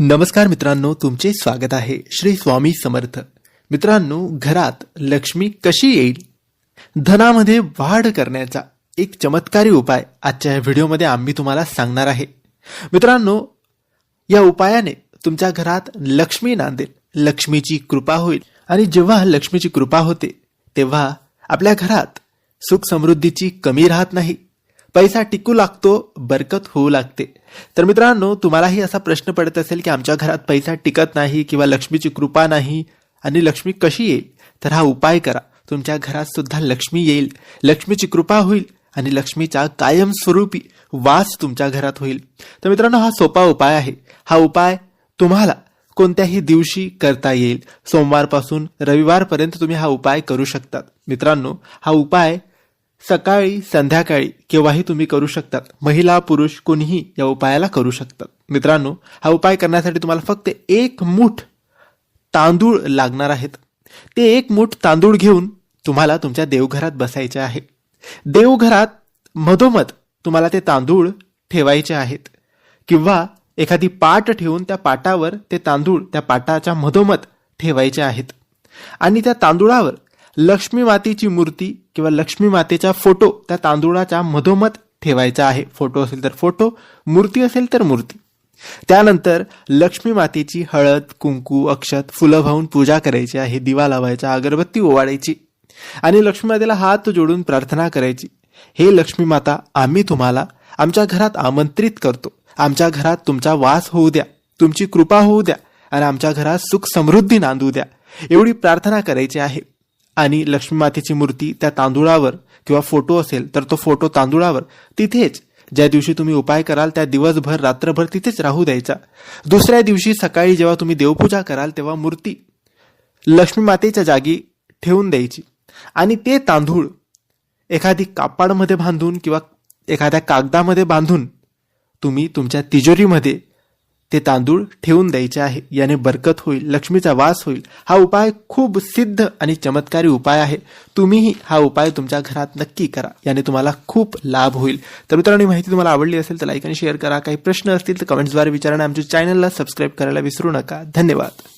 नमस्कार मित्रांनो तुमचे स्वागत आहे. श्री स्वामी समर्थ. मित्रांनो घरात लक्ष्मी कशी येईल? धनामध्ये वाढ करण्याचा एक चमत्कारी उपाय आजच्या या व्हिडिओमध्ये आम्ही तुम्हाला सांगणार आहे. मित्रांनो या उपायाने तुमच्या घरात लक्ष्मी नांदेल. लक्ष्मीची कृपा होईल. आणि जेव्हा लक्ष्मीची कृपा होते तेव्हा आपल्या घरात सुख समृद्धीची कमी राहत नाही. पैसा टिकू लागतो बरकत होऊ लागते. तर मित्रांनो तुम्हालाही असा प्रश्न पडत असेल की आमच्या घरात पैसा टिकत नाही किंवा लक्ष्मीची कृपा नाही आणि लक्ष्मी कशी येईल तर हा उपाय करा. तुमच्या घरात सुद्धा लक्ष्मी येईल. लक्ष्मीची कृपा होईल आणि लक्ष्मीचा कायमस्वरूपी वास तुमच्या घरात होईल. तर मित्रांनो हा सोपा उपाय आहे. हा उपाय तुम्हाला कोणत्याही दिवशी करता येईल. सोमवारपासून रविवारपर्यंत तुम्ही हा उपाय करू शकतात. मित्रांनो हा उपाय सकाळी संध्याकाळी केव्हाही तुम्ही करू शकतात. महिला पुरुष कोणीही या उपायाला करू शकतात. मित्रांनो हा उपाय करण्यासाठी तुम्हाला फक्त एक मूठ तांदूळ लागणार आहेत. ते एक मूठ तांदूळ घेऊन तुम्हाला तुमच्या देवघरात बसायचे आहे. देवघरात मधोमध तुम्हाला ते तांदूळ ठेवायचे आहेत. किंवा एखादी पाट ठेवून त्या पाटावर ते तांदूळ त्या पाटाच्या मधोमध ठेवायचे आहेत. आणि त्या तांदूळावर लक्ष्मी मातेची मूर्ती किंवा लक्ष्मी मातेचा फोटो त्या तांदूळाच्या मधोमध ठेवायचा आहे. फोटो असेल तर फोटो मूर्ती असेल तर मूर्ती. त्यानंतर लक्ष्मी मातेची हळद कुंकू अक्षत फुलं वाहून पूजा करायची आहे दिवा लावायचा अगरबत्ती ओवाळायची आणि लक्ष्मी मातेला हात जोडून प्रार्थना करायची. हे लक्ष्मी माता आम्ही तुम्हाला आमच्या घरात आमंत्रित करतो. आमच्या घरात तुमचा वास होऊ द्या तुमची कृपा होऊ द्या आणि आमच्या घरात सुख समृद्धी नांदू द्या. एवढी प्रार्थना करायची आहे. आणि लक्ष्मी मातेची मूर्ती त्या तांदूळावर किंवा फोटो असेल तर तो फोटो तांदूळावर तिथेच. ज्या दिवशी तुम्ही उपाय कराल त्या दिवसभर रात्रभर तिथेच राहू द्यायचा. दुसऱ्या दिवशी सकाळी जेव्हा तुम्ही देवपूजा कराल तेव्हा मूर्ती लक्ष्मी मातेच्या जागी ठेवून द्यायची. आणि ते तांदूळ एखादी कापडमध्ये बांधून किंवा एखाद्या कागदामध्ये बांधून तुम्ही तुमच्या तिजोरीमध्ये ते तांदूळ ठेवून द्यायचे आहे. याने बरकत होईल लक्ष्मीचा वास होईल. हा उपाय खूप सिद्ध आणि चमत्कारी उपाय आहे. तुम्हीही हा उपाय तुमच्या घरात नक्की करा. याने तुम्हाला खूप लाभ होईल. तर मित्रांनो माहिती तुम्हाला आवडली असेल तर लाईक आणि शेअर करा. काही प्रश्न असतील तर कमेंट्सद्वारे विचारा आमच्या चॅनलला सबस्क्राईब करायला विसरू नका. धन्यवाद.